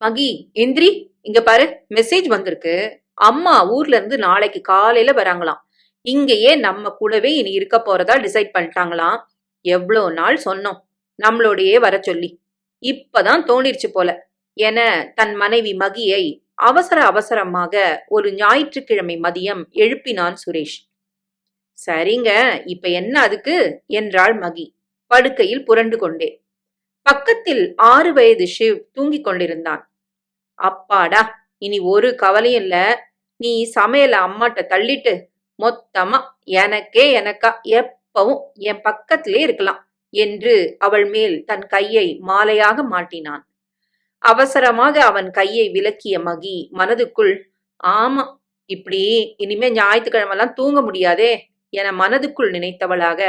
மகி எந்திரி இங்க பாரு மெசேஜ் வந்திருக்கு. அம்மா ஊர்ல இருந்து நாளைக்கு காலையில வராங்களாம். இங்கேயே நம்ம கூடவே இனி இருக்க போறதா டிசைட் பண்ணிட்டாங்களாம். எவ்வளோ நாள் சொன்னோம். நம்மளோடையே வர சொல்லி. இப்பதான் தோணிருச்சு போல. என தன் மனைவி மகியை அவசர அவசரமாக ஒரு ஞாயிற்றுக்கிழமை மதியம் எழுப்பினான் சுரேஷ். சரிங்க இப்ப என்ன அதுக்கு? என்றாள் மகி படுக்கையில் புரண்டு கொண்டே. பக்கத்தில் ஆறு வயது ஷிவ் தூங்கிக் கொண்டிருந்தான். அப்பாடா இனி ஒரு கவலையும் இல்ல. நீ சமையல அம்மாட்ட தள்ளிட்டு மொத்தமா எனக்கே எனக்கா எப்பவும் என் பக்கத்திலே இருக்கலாம் என்று அவள் மேல் தன் கையை மாலையாக மாட்டினான். அவசரமாக அவன் கையை விலக்கிய மகி மனதுக்குள் ஆமா இப்படி இனிமே ஞாயிற்றுக்கிழமெல்லாம் தூங்க முடியாதே என மனதுக்குள் நினைத்தவளாக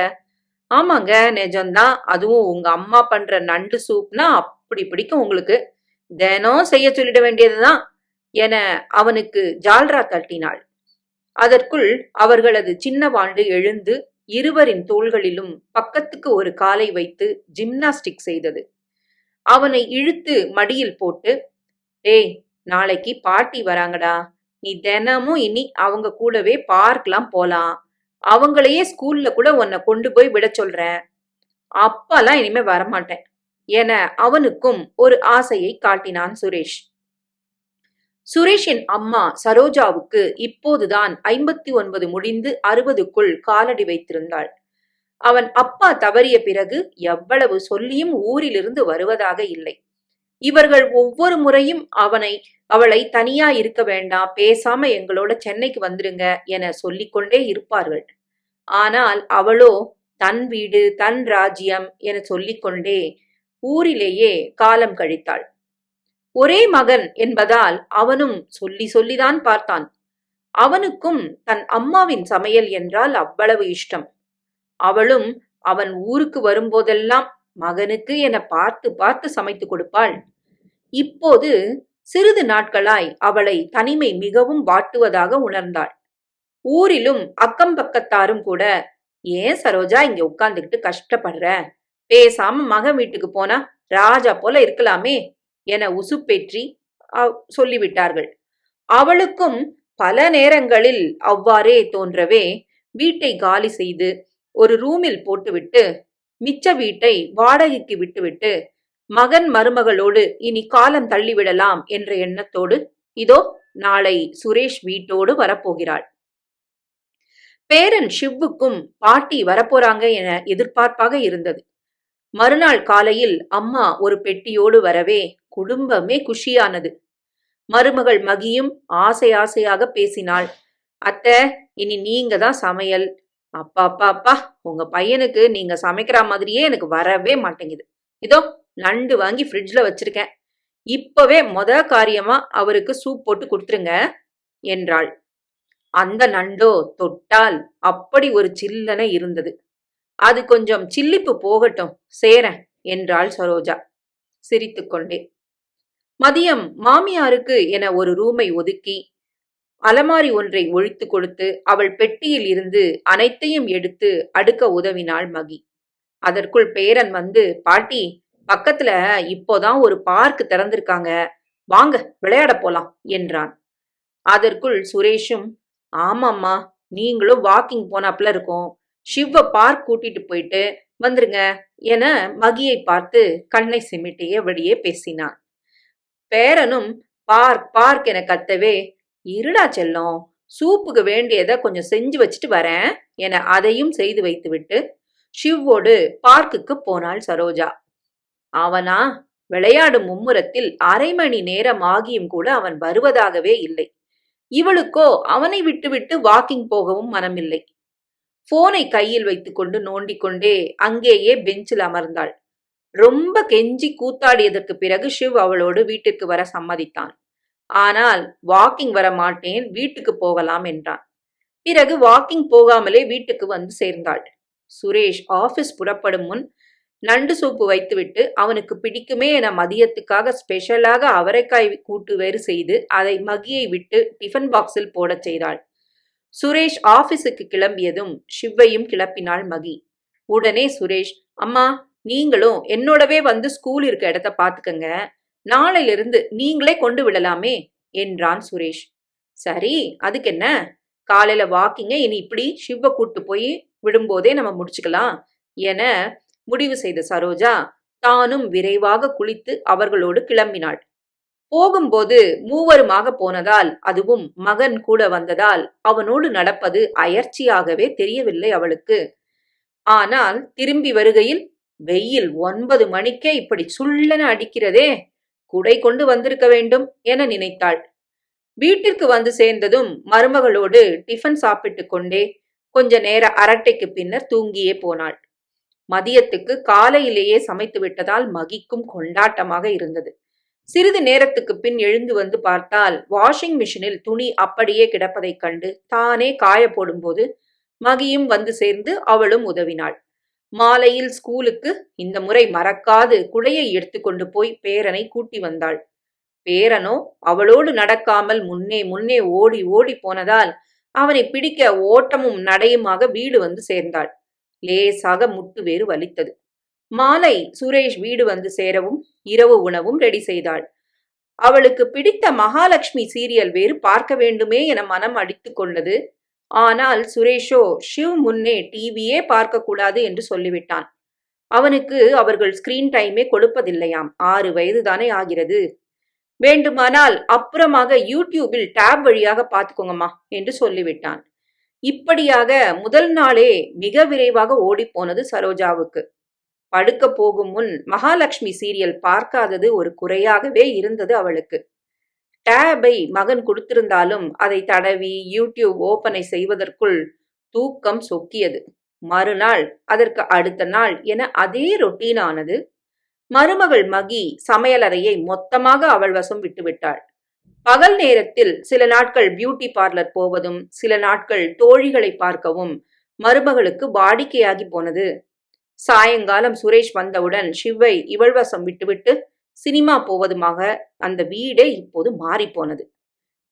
ஆமாங்க நிஜம்தான். அதுவும் உங்க அம்மா பண்ற நண்டு சூப்னா அப்படி பிடிக்கும் உங்களுக்கு. தினம் செய்ய சொல்லிட வேண்டியதுதான் என அவனுக்கு ஜால்ரா தட்டினாள். அதற்குள் அவர்களது சின்ன வாண்டு எழுந்து இருவரின் தோள்களிலும் பக்கத்துக்கு ஒரு காலை வைத்து ஜிம்னாஸ்டிக் செய்தது. அவனை இழுத்து மடியில் போட்டு ஏய் நாளைக்கு பாட்டி வராங்கடா. நீ தினமும் இனி அவங்க கூடவே பார்க்லாம் போலாம். அவங்களையே ஸ்கூல்ல கூட உன்னை கொண்டு போய் விட சொல்றேன். அப்பெல்லாம் இனிமே வரமாட்டேன். என அவனுக்கும் ஒரு ஆசையை காட்டினான் சுரேஷ். சுரேஷின் அம்மா சரோஜாவுக்கு இப்போதுதான் ஐம்பத்தி ஒன்பது முடிந்து அறுபதுக்குள் காலடி வைத்திருந்தாள். அவன் அப்பா தவறிய பிறகு எவ்வளவு சொல்லியும் ஊரிலிருந்து வருவதாக இல்லை. இவர்கள் ஒவ்வொரு முறையும் அவனை அவளை தனியா இருக்க வேண்டாம் பேசாம எங்களோட சென்னைக்கு வந்துருங்க என சொல்லிக்கொண்டே இருப்பார்கள். ஆனால் அவளோ தன் வீடு தன் ராஜ்யம் என சொல்லிக்கொண்டே ஊரிலேயே காலம் கழித்தாள். ஒரே மகன் என்பதால் அவனும் சொல்லி சொல்லிதான் பார்த்தான். அவனுக்கும் தன் அம்மாவின் சமையல் என்றால் அவ்வளவு இஷ்டம். அவளும் அவன் ஊருக்கு வரும்போதெல்லாம் மகனுக்கு என பார்த்து பார்த்து சமைத்து கொடுப்பாள். இப்போது சிறிது நாட்களாய் அவளை தனிமை மிகவும் வாட்டுவதாக உணர்ந்தாள். ஊரிலும் அக்கம் பக்கத்தாரும் கூட ஏன் சரோஜா இங்க உட்கார்ந்துக்கிட்டு கஷ்டப்படுற? பேசாம மகன் வீட்டுக்கு போனா ராஜா போல இருக்கலாமே என உசுப்பேற்றி சொல்லிவிட்டார்கள். அவளுக்கும் பல நேரங்களில் அவ்வாறே தோன்றவே வீட்டை காலி செய்து ஒரு ரூமில் போட்டுவிட்டு மிச்ச வீட்டை வாடகைக்கு விட்டுவிட்டு மகன் மருமகளோடு இனி காலம் தள்ளிவிடலாம் என்ற எண்ணத்தோடு இதோ நாளை சுரேஷ் வீட்டோடு வரப்போகிறாள். பேரன் ஷிவ்வுக்கும் பாட்டி வரப்போறாங்க என எதிர்பார்ப்பாக இருந்தது. மறுநாள் காலையில் அம்மா ஒரு பெட்டியோடு வரவே குடும்பமே குஷியானது. மருமகள் மகியும் ஆசை ஆசையாக பேசினாள். அத்தை இனி நீங்க தான் சமையல். அப்பா அப்பா அப்பா உங்க பையனுக்கு நீங்க சமைக்கிற மாதிரியே எனக்கு வரவே மாட்டேங்குது. இதோ நண்டு வாங்கி ஃப்ரிட்ஜ்ல வச்சிருக்கேன். இப்பவே முத காரியமா அவருக்கு சூப் போட்டு கொடுத்துருங்க என்றாள். அந்த நண்டோ தொட்டால் அப்படி ஒரு சில்லனை இருந்தது. அது கொஞ்சம் சில்லிப்பு போகட்டும் சேரேன் என்றாள் சரோஜா. சிரித்துக்கொண்டே மதியம் மாமியாருக்கு என ஒரு ரூமை ஒதுக்கி அலமாரி ஒன்றை ஒழித்து கொடுத்து அவள் பெட்டியில் இருந்து அனைத்தையும் எடுத்து அடுக்க உதவினாள் மகி. அதற்குள் பேரன் வந்து பாட்டி பக்கத்துல இப்போதான் ஒரு பார்க் திறந்திருக்காங்க. வாங்க விளையாட போலாம் என்றான். அதற்குள் சுரேஷும் ஆமாம்மா நீங்களும் வாக்கிங் போனாப்ல இருக்கும். சிவ பார்க் கூட்டிட்டு போயிட்டு வந்துருங்க. என மகியை பார்த்து கண்ணை சிமிட்டியபடியே பேசினான். பேரனும் பார்க் பார்க் என கத்தவே இருடா செல்லம் சூப்புக்கு வேண்டியதை கொஞ்சம் செஞ்சு வச்சுட்டு வரேன் என அதையும் செய்து வைத்துவிட்டு ஷிவ்வோடு பார்க்குக்கு போனாள் சரோஜா. அவனா? விளையாடும் மும்முரத்தில் அரை மணி நேரம் ஆகியும் கூட அவன் வருவதாகவே இல்லை. இவளுக்கோ அவனை விட்டுவிட்டு வாக்கிங் போகவும் மனமில்லை. போனை கையில் வைத்துக்கொண்டு நோண்டிக் கொண்டே அங்கேயே பெஞ்சில் அமர்ந்தாள். ரொம்ப கெஞ்சி கூத்தாடியதற்கு பிறகு ஷிவ் அவளோடு வீட்டிற்கு வர சம்மதித்தான். ஆனால் வாக்கிங் வர மாட்டேன் வீட்டுக்கு போகலாம் என்றான். பிறகு வாக்கிங் போகாமலே வீட்டுக்கு வந்து சேர்ந்தாள். சுரேஷ் ஆபீஸ் புறப்படும் முன் நண்டு சூப்பு வைத்துவிட்டு அவனுக்கு பிடிக்குமே என மதியத்துக்காக ஸ்பெஷலாக அவரைக்காய் கூட்டு வேறு செய்து அதை மகியை விட்டு டிஃபன் பாக்ஸில் போடச் செய்தாள். சுரேஷ் ஆபீஸுக்கு கிளம்பியதும் ஷிவ்வையும் கிளப்பினாள் மகி. உடனே சுரேஷ் அம்மா நீங்களும் என்னோடவே வந்து ஸ்கூல் இருக்க இடத்த பாத்துக்கங்க. நாளையிலிருந்து நீங்களே கொண்டு விடலாமே என்றான் சுரேஷ். சரி அதுக்கு என்ன? காலையில வாக்கிங்க இனி இப்படி சிவ கூட்டு போய் விடும்போதே நம்ம முடிச்சுக்கலாம் என முடிவு செய்த சரோஜா தானும் விரைவாக குளித்து அவர்களோடு கிளம்பினாள். போகும்போது மூவருமாக போனதால் அதுவும் மகன் கூட வந்ததால் அவனோடு நடப்பது அயர்ச்சியாகவே தெரியவில்லை அவளுக்கு. ஆனால் திரும்பி வருகையில் வெயில் ஒன்பது மணிக்கே இப்படி சுள்ளன அடிக்கிறதே குடை கொண்டு வந்திருக்க வேண்டும் என நினைத்தாள். வீட்டிற்கு வந்து சேர்ந்ததும் மருமகளோடு டிஃபன் சாப்பிட்டு கொண்டே கொஞ்ச நேர அரட்டைக்கு பின்னர் தூங்கியே போனாள். மதியத்துக்கு காலையிலேயே சமைத்து விட்டதால் மகிக்கும் கொண்டாட்டமாக இருந்தது. சிறிது நேரத்துக்கு பின் எழுந்து வந்து பார்த்தால் வாஷிங் மிஷினில் துணி அப்படியே கிடப்பதைக் கண்டு தானே காய போடும்போது மகியும் வந்து சேர்ந்து அவளும் உதவினாள். மாலையில் ஸ்கூலுக்கு இந்த முறை மறக்காது குடையை எடுத்துக்கொண்டு போய் பேரனை கூட்டி வந்தாள். பேரனோ அவளோடு நடக்காமல் முன்னே முன்னே ஓடி ஓடி போனதால் அவனை பிடிக்க ஓட்டமும் நடையுமாக வீடு வந்து சேர்ந்தாள். லேசாக முட்டு வேறு வலித்தது. மாலை சுரேஷ் வீடு வந்து சேரவும் இரவு உணவும் ரெடி செய்தாள். அவளுக்கு பிடித்த மகாலட்சுமி சீரியல் வேறு பார்க்க வேண்டுமே என மனம் அடித்து கொண்டது. ஆனால் சுரேஷோ ஷிவ் முன்னே டிவியே பார்க்க கூடாது என்று சொல்லிவிட்டான். அவனுக்கு அவர்கள் ஸ்கிரீன் டைமே கொடுப்பதில்லையாம். ஆறு வயது தானே ஆகிறது. வேண்டுமானால் அப்புறமாக யூடியூபில் டேப் வழியாக பார்த்துக்கோங்கம்மா என்று சொல்லிவிட்டான். இப்படியாக முதல் நாளே மிக விரைவாக ஓடிப்போனது சரோஜாவுக்கு. படுக்க போகும் முன் மகாலட்சுமி சீரியல் பார்க்காதது ஒரு குறையாகவே இருந்தது அவளுக்கு. டேபை மகன் கொடுத்திருந்தாலும் அதை தடவி யூடியூப் ஓபனை செய்வதற்குள் தூக்கம் சொக்கியது. மறுநாள் அதற்கு அடுத்த நாள் என அதே ரொட்டீனானது மருமகள் மகி சமையலறையை மொத்தமாக அவள் வசம் விட்டுவிட்டாள் பகல் நேரத்தில் சில நாட்கள் பியூட்டி பார்லர் போவதும் சில நாட்கள் தோழிகளை பார்க்கவும் மருமகளுக்கு வாடிக்கையாகி போனது. சாயங்காலம் சுரேஷ் வந்தவுடன் ஷிவை இவழ்வசம் விட்டுவிட்டு சினிமா போவதுமாக அந்த வீடே இப்போது மாறிப்போனது.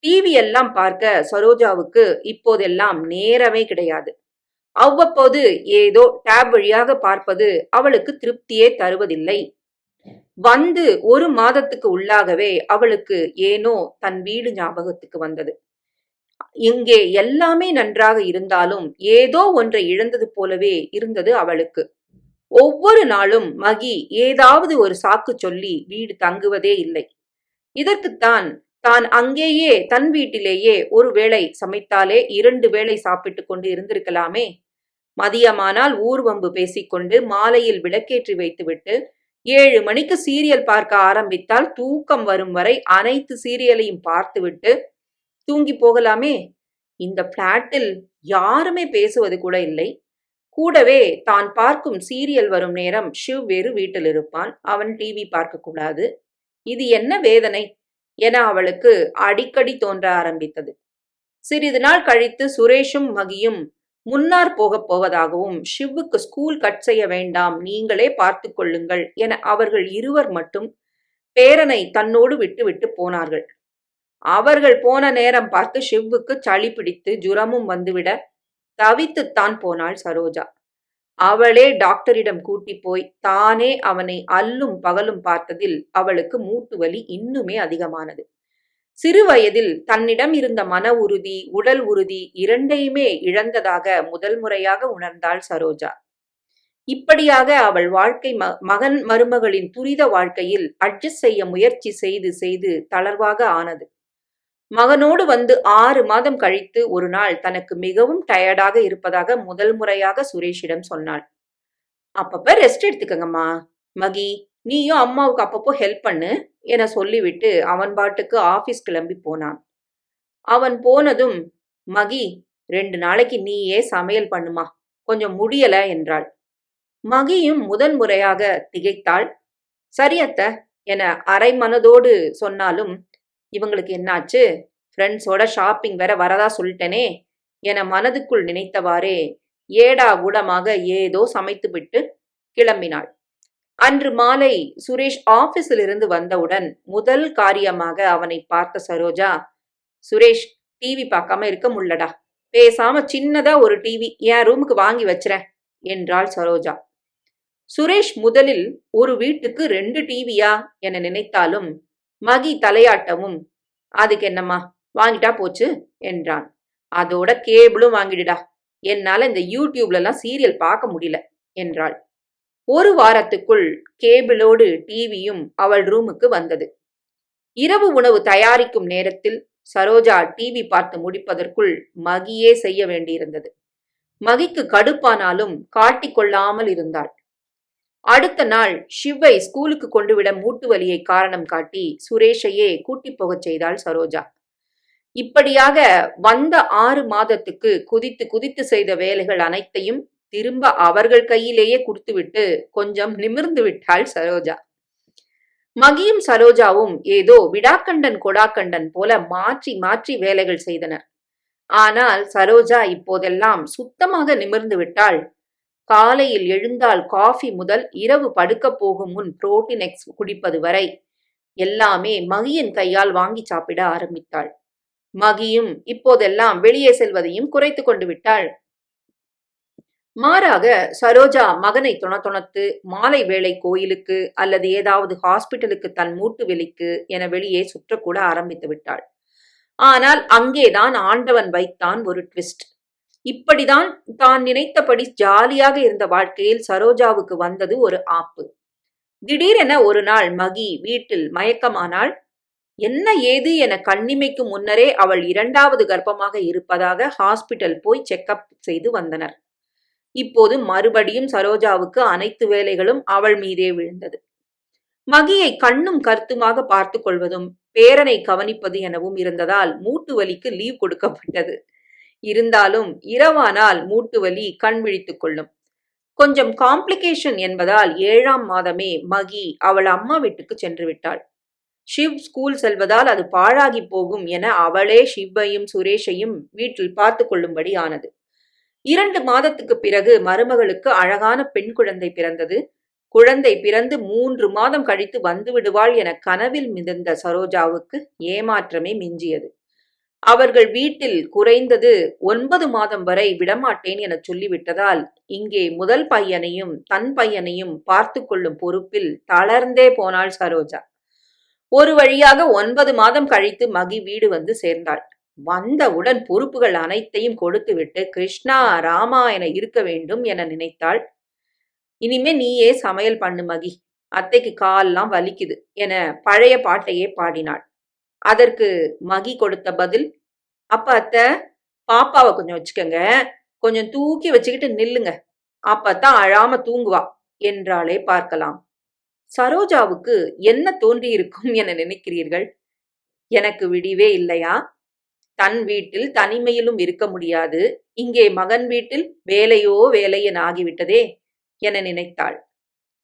டிவி எல்லாம் பார்க்க சரோஜாவுக்கு இப்போதெல்லாம் நேரமே கிடையாது. அவ்வப்போது ஏதோ டேப் வழியாக பார்ப்பது அவளுக்கு திருப்தியே தருவதில்லை. வந்து ஒரு மாதத்துக்கு உள்ளாகவே அவளுக்கு ஏனோ தன் வீடு ஞாபகத்துக்கு வந்தது. இங்கே எல்லாமே நன்றாக இருந்தாலும் ஏதோ ஒன்றை இழந்தது போலவே இருந்தது அவளுக்கு. ஒவ்வொரு நாளும் மகி ஏதாவது ஒரு சாக்கு சொல்லி வீடு தங்குவதே இல்லை. இதற்குத்தான் தான் அங்கேயே தன் வீட்டிலேயே ஒரு வேளை சமைத்தாலே இரண்டு வேளை சாப்பிட்டு கொண்டு இருந்திருக்கலாமே. மதியமானால் ஊர்வம்பு பேசிக்கொண்டு மாலையில் விளக்கேற்றி வைத்துவிட்டு ஏழு மணிக்கு சீரியல் பார்க்க ஆரம்பித்தால் தூக்கம் வரும் வரை அனைத்து சீரியலையும் பார்த்துவிட்டு தூங்கி போகலாமே. இந்த பிளாட்டில் யாருமே பேசுவது கூட இல்லை. கூடவே தான் பார்க்கும் சீரியல் வரும் நேரம் ஷிவ் வேறு வீட்டில் இருப்பான் அவன் டிவி பார்க்கக்கூடாது. இது என்ன வேதனை? என அவளுக்கு அடிக்கடி தோன்ற ஆரம்பித்தது. சிறிது நாள் கழித்து சுரேஷும் மகியும் முன்னார் போகப் போவதாகவும் ஷிவ்வுக்கு ஸ்கூல் கட் செய்ய வேண்டாம் நீங்களே பார்த்து கொள்ளுங்கள் என அவர்கள் இருவர் மட்டும் பேரனை தன்னோடு விட்டு விட்டு போனார்கள். அவர்கள் போன நேரம் பார்த்து ஷிவ்வுக்கு சளி பிடித்து ஜுரமும் வந்துவிட தவித்துத்தான் போனாள் சரோஜா. அவளே டாக்டரிடம் கூட்டி போய் தானே அவனை அல்லும் பகலும் பார்த்ததில் அவளுக்கு மூட்டு வலி இன்னுமே அதிகமானது. சிறு வயதில் தன்னிடம் இருந்த மன உறுதி உடல் உறுதி இரண்டையுமே இழந்ததாக முதல் முறையாக உணர்ந்தாள் சரோஜா. இப்படியாக அவள் வாழ்க்கை ம மகன் மருமகளின் துரித வாழ்க்கையில் அட்ஜஸ்ட் செய்ய முயற்சி செய்து செய்து தளர்வாக ஆனது. மகனோடு வந்து ஆறு மாதம் கழித்து ஒரு நாள் தனக்கு மிகவும் டயர்டாக இருப்பதாக முதல் முறையாக சுரேஷிடம் சொன்னாள். அப்பப்ப ரெஸ்ட் எடுத்துக்கங்கம்மா. மகி நீயும் அம்மாவுக்கு அப்பப்போ ஹெல்ப் பண்ணு என சொல்லிவிட்டு அவன் பாட்டுக்கு ஆபீஸ் கிளம்பி போனான். அவன் போனதும் மகி ரெண்டு நாளைக்கு நீயே சமையல் பண்ணுமா? கொஞ்சம் முடியல என்றாள். மகியும் முதன் முறையாக திகைத்தாள். சரியத்த என அரை மனதோடு சொன்னாலும் இவங்களுக்கு என்னாச்சு? ஃப்ரெண்ட்ஸோட ஷாப்பிங் வேற வரதா சொல்லிட்டேனே என மனதுக்குள் நினைத்தவாறே ஏடா கூடமாக ஏதோ சமைத்துவிட்டு கிளம்பினாள். அன்று மாலை சுரேஷ் ஆபீஸில் இருந்து வந்தவுடன் முதல் காரியமாக அவனை பார்த்த சரோஜா சுரேஷ் டிவி பார்க்காம இருக்க முள்ளடா பேசாம சின்னதா ஒரு டிவி என் ரூமுக்கு வாங்கி வச்சிரேன் என்றாள் சரோஜா. சுரேஷ் முதலில் ஒரு வீட்டுக்கு ரெண்டு டிவியா என நினைத்தாலும் மகி தலையாட்டவும். அதுக்கு என்னம்மா? வாங்கிட்டா போச்சு என்றான். அதோட கேபிளும் வாங்கிடுடா. என்னால இந்த யூடியூப்ல எல்லாம் சீரியல் பார்க்க முடியல என்றாள். ஒரு வாரத்துக்குள் கேபிளோடு டிவியும் அவள் ரூமுக்கு வந்தது. இரவு உணவு தயாரிக்கும் நேரத்தில் சரோஜா டிவி பார்த்து முடிப்பதற்குள் மகியே செய்ய வேண்டியிருந்தது. மகிக்கு கடுப்பானாலும் காட்டிக்கொள்ளாமல் இருந்தாள். அடுத்த நாள் ஷிவை ஸ்கூலுக்கு கொண்டு விட மூட்டு வலியை காரணம் காட்டி சுரேஷையே கூட்டி போகச் செய்தாள் சரோஜா. இப்படியாக வந்த ஆறு மாதத்துக்கு குதித்து குதித்து செய்த வேலைகள் அனைத்தையும் திரும்ப அவர்கள் கையிலேயே கொடுத்துவிட்டு கொஞ்சம் நிமிர்ந்து விட்டாள் சரோஜா. மகியும் சரோஜாவும் ஏதோ விடாக்கண்டன் கொடாக்கண்டன் போல மாற்றி மாற்றி வேலைகள் செய்தனர். ஆனால் சரோஜா இப்போதெல்லாம் சுத்தமாக நிமிர்ந்து விட்டாள். காலையில் எழுந்தால் காஃபி முதல் இரவு படுக்கப் போகும் முன் புரோட்டீன் எக்ஸ் குடிப்பது வரை எல்லாமே மகியின் கையால் வாங்கி சாப்பிட ஆரம்பித்தாள். மகியும் இப்போதெல்லாம் வெளியே செல்வதையும் குறைத்து கொண்டு விட்டாள். மாறாக சரோஜா மகனை துணத்துணத்து மாலை வேளை கோயிலுக்கு அல்லது ஏதாவது ஹாஸ்பிட்டலுக்கு தன் மூட்டு வெளிக்கு என வெளியே சுற்றக்கூட ஆரம்பித்து விட்டாள். ஆனால் அங்கேதான் ஆண்டவன் வைத்தான் ஒரு ட்விஸ்ட் இப்படிதான் தான் நினைத்தபடி ஜாலியாக இருந்த வாழ்க்கையில் சரோஜாவுக்கு வந்தது ஒரு ஆப்பு. திடீரென ஒரு நாள் மகி வீட்டில் மயக்கமானாள். என்ன ஏது என கண்ணிமைக்கு முன்னரே அவள் இரண்டாவது கர்ப்பமாக இருப்பதாக ஹாஸ்பிட்டல் போய் செக்கப் செய்து வந்தனர். இப்போது மறுபடியும் சரோஜாவுக்கு அனைத்து வேலைகளும் அவள் மீதே விழுந்தது. மகியை கண்ணும் கருத்துமாக பார்த்து கொள்வதும் பேரனை கவனிப்பது எனவும் இருந்ததால் மூட்டு வலிக்கு லீவ் கொடுக்கப்பட்டது. இருந்தாலும் இரவானால் மூட்டு வலி கண் விழித்துக் கொள்ளும். கொஞ்சம் காம்ப்ளிகேஷன் என்பதால் ஏழாம் மாதமே மகி அவள் அம்மா வீட்டுக்கு சென்று விட்டாள் ஷிவ் ஸ்கூல் செல்வதால் அது பாழாகி போகும் என அவளே ஷிவ்வையும் சுரேஷையும் வீட்டில் பார்த்து கொள்ளும்படி ஆனது. இரண்டு மாதத்துக்கு பிறகு மருமகளுக்கு அழகான பெண் குழந்தை பிறந்தது. குழந்தை பிறந்து மூன்று மாதம் கழித்து வந்து விடுவாள் என கனவில் மிதந்த சரோஜாவுக்கு ஏமாற்றமே மிஞ்சியது. அவர்கள் வீட்டில் குறைந்தது ஒன்பது மாதம் வரை விடமாட்டேன் என சொல்லிவிட்டதால் இங்கே முதல் பையனையும் தன் பையனையும் பார்த்து கொள்ளும் பொறுப்பில் தளர்ந்தே போனாள் சரோஜா. ஒரு வழியாக ஒன்பது மாதம் கழித்து மகி வீடு வந்து சேர்ந்தாள். வந்தவுடன் பொறுப்புகள் அனைத்தையும் கொடுத்துவிட்டு கிருஷ்ணா ராமா என இருக்க வேண்டும் என நினைத்தாள். இனிமே நீயே சமையல் பண்ணு மகி. அத்தைக்கு கால்லாம் வலிக்குது என பழைய பாட்டையே பாடினாள். அதற்கு மகி கொடுத்த பதில் அப்ப அத்தை பாப்பாவை கொஞ்சம் வச்சுக்கோங்க. கொஞ்சம் தூக்கி வச்சுக்கிட்டு நில்லுங்க. அப்பத்தான் அழாம தூங்குவா என்றாலே பார்க்கலாம். சரோஜாவுக்கு என்ன தோன்றியிருக்கும் என நினைக்கிறீர்கள்? எனக்கு விடிவே இல்லையா? தன் வீட்டில் தனிமையிலும் இருக்க முடியாது. இங்கே மகன் வீட்டில் வேலையோ வேலையன் ஆகிவிட்டதே என நினைத்தாள்.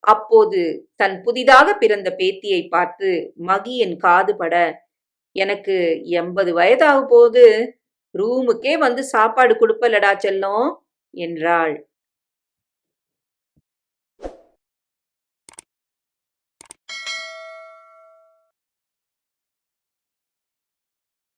அப்போது தன் புதிதாக பிறந்த பேத்தியை பார்த்து மகியின் காது பட எனக்கு எண்பது வயதாக போது ரூமுக்கே வந்து சாப்பாடு கொடுப்பலடா செல்லம் என்றாள்.